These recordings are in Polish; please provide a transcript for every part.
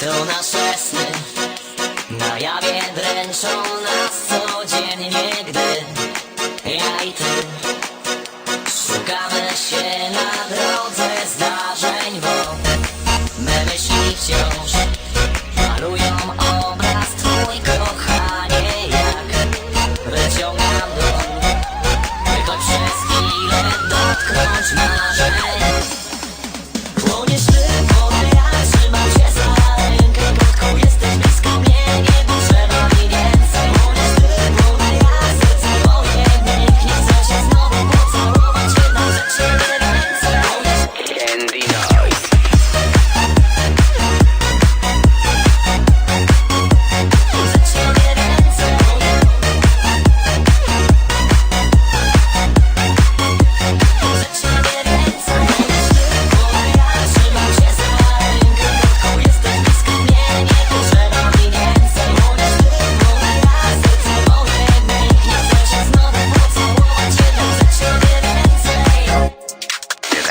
To nasze sny. Na jawie dręczą nas codziennie Gdy ja i ty Szukamy się na drodze zdarzeń Bo my myśli wciąż Malują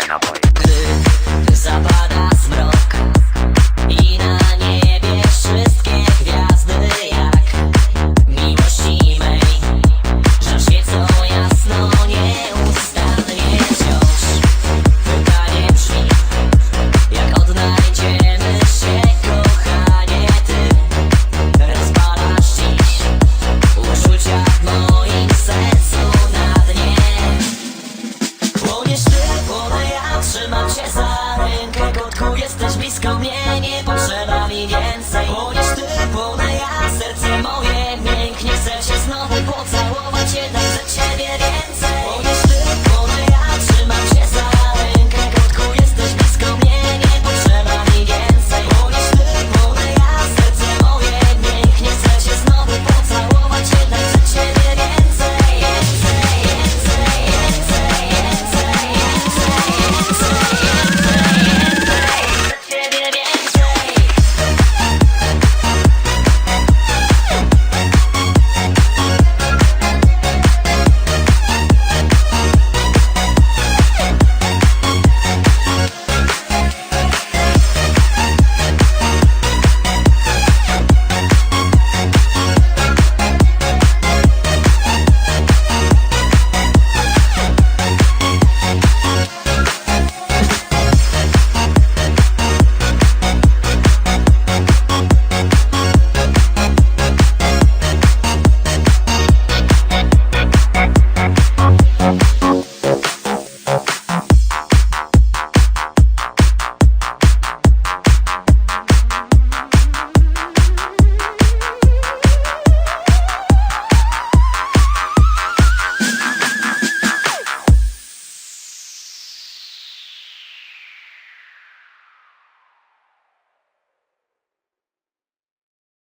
napoje Gdy zapada zmrok